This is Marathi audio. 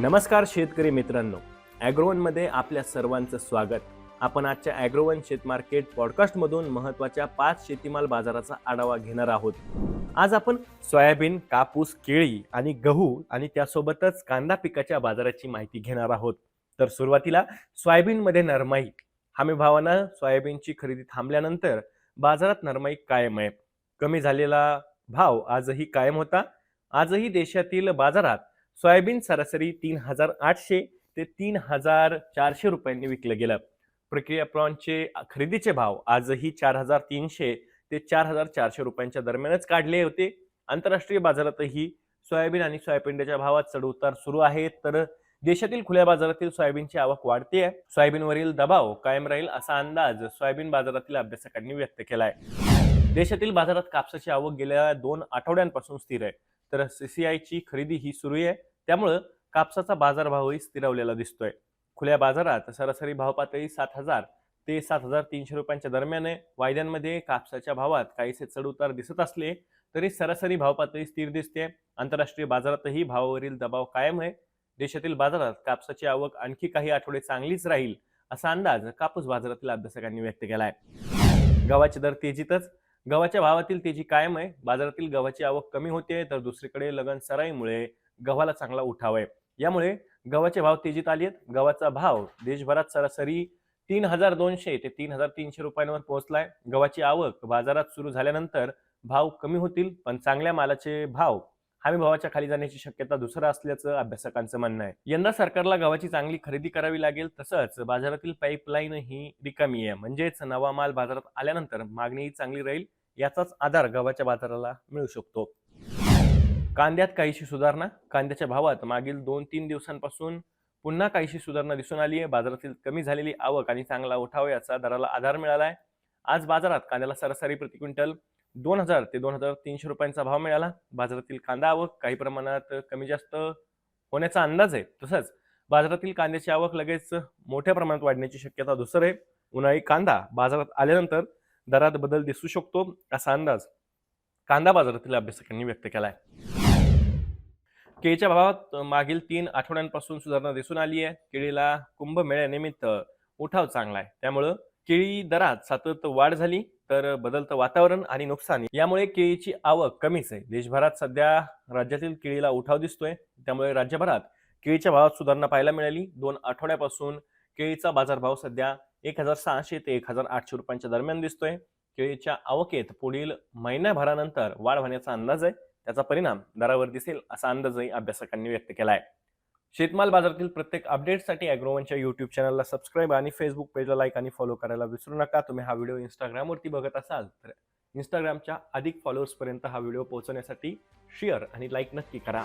नमस्कार शेतकरी मित्रांनो. ॲग्रोवनमध्ये आपल्या सर्वांचं स्वागत. आपण आजच्या ॲग्रोवन शेतमार्केट पॉडकास्टमधून महत्त्वाच्या पाच शेतीमाल बाजाराचा आढावा घेणार आहोत. आज आपण सोयाबीन कापूस केळी आणि गहू आणि त्यासोबतच कांदा पिकाच्या बाजाराची माहिती घेणार आहोत. तर सुरुवातीला सोयाबीनमध्ये नरमाई. हमी भावानं सोयाबीनची खरेदी थांबल्यानंतर बाजारात नरमाई कायम आहे. कमी झालेला भाव आजही कायम होता. आजही देशातील बाजारात सोयाबीन सरासरी तीन हजार आठशे ते तीन हजार चारशे रुपयांनी विकलं गेलं. प्रक्रिया प्रॉनचे खरेदीचे भाव आजही चार हजार तीनशे ते चार हजार चारशे रुपयांच्या दरम्यानच काढले होते. आंतरराष्ट्रीय बाजारातही सोयाबीन आणि सोयाबीनच्या भावात चढउतार सुरू आहेत तर देशातील खुल्या बाजारातील सोयाबीनची आवक वाढते आहे सोयाबीनवरील दबाव कायम राहील असा अंदाज सोयाबीन बाजारातील अभ्यासकांनी व्यक्त केला आहे देशातील बाजारात कापसाची आवक गेल्या दोन आठवड्यांपासून स्थिर आहे. तर सीसीआयची खरेदी ही सुरू आहे. त्यामुळं कापसाचा बाजारभावही स्थिरावलेला दिसतोय. खुल्या बाजारात सरासरी भाव पातळी सात हजार ते सात हजार तीनशे रुपयांच्या दरम्यान आहे. वायद्यांमध्ये कापसाच्या भावात काहीसे चढउतार दिसत असले तरी सरासरी भाव पातळी स्थिर दिसते. आंतरराष्ट्रीय बाजारातही भावावरील दबाव कायम आहे. देशातील बाजारात कापसाची आवक आणखी काही आठवडे चांगलीच राहील असा अंदाज कापूस बाजारातील अभ्यासकांनी व्यक्त केला आहे गव्हाचे दर तेजीतच गव्हाच्या भावातील तेजी कायम आहे. बाजारातील गव्हाची आवक कमी होते तर दुसरीकडे लगन सराईमुळे गव्हाला चांगला उठाव आहे. यामुळे गव्हाचे भाव तेजीत आले आहेत. गव्हाचा भाव देशभरात सरासरी तीन हजार दोनशे ते तीन हजार तीनशे रुपयांवर पोहोचलाय. गव्हाची आवक बाजारात सुरू झाल्यानंतर भाव कमी होतील पण चांगल्या मालाचे भाव हमी भावाच्या खाली जाण्याची शक्यता दुसरं असल्याचं अभ्यासकांचं म्हणणं आहे. यंदा सरकारला गव्हाची चांगली खरेदी करावी लागेल तसंच बाजारातील पाईपलाईन ही रिकामी आहे. म्हणजेच नवा माल बाजारात आल्यानंतर मागणीही चांगली राहील याचाच आधार गव्हाच्या बाजाराला मिळू शकतो. कांद्यात काहीशी सुधारणा कांद्याच्या भावात मागील दोन तीन दिवसांपासून पुन्हा काहीशी सुधारणा दिसून आली आहे बाजारातील कमी झालेली आवक आणि चांगला उठाव याचा दराला आधार मिळाला आहे आज बाजारात कांद्याला सरासरी प्रति क्विंटल दोन हजार ते दोन हजार तीनशे रुपयांचा भाव मिळाला. बाजारातील कांदा आवक काही प्रमाणात कमी जास्त होण्याचा अंदाज आहे. तसंच बाजारातील कांद्याची आवक लगेच मोठ्या प्रमाणात वाढण्याची शक्यता दुसरं आहे. उन्हाळी कांदा बाजारात आल्यानंतर दरात बदल दिसू शकतो असा अंदाज कांदा बाजारातील अभ्यासकांनी व्यक्त केला आहे केळीच्या भावात मागील तीन आठवड्यांपासून सुधारणा दिसून आली आहे. केळीला कुंभमेळ्यानिमित्त उठाव चांगला आहे. त्यामुळं केळी दरात सतत वाढ झाली तर बदलतं वातावरण आणि नुकसान यामुळे केळीची आवक कमीच आहे. देशभरात सध्या राज्यातील केळीला उठाव दिसतोय. त्यामुळे राज्यभरात केळीच्या भावात सुधारणा पाहायला मिळाली. दोन आठवड्यापासून केळीचा बाजारभाव सध्या एक हजार सहाशे ते एक हजार आठशे रुपयांच्या दरम्यान दिसतोय. केळीच्या आवकेत पुढील महिन्याभरानंतर वाढ होण्याचा अंदाज आहे. त्याचा परिणाम दरावर दिसेल असा अंदाजही अभ्यासकांनी व्यक्त केला आहे शेतमाल बाजारातील प्रत्येक अपडेटसाठी अॅग्रोवनच्या यूट्यूब चॅनलला सबस्क्राईब आणि फेसबुक पेजला लाईक आणि फॉलो करायला विसरू नका. तुम्ही हा व्हिडिओ इंस्टाग्रामवरती बघत असाल तर इंस्टाग्रामच्या अधिक फॉलोअर्सपर्यंत हा व्हिडिओ पोहोचवण्यासाठी शेअर आणि लाईक नक्की करा.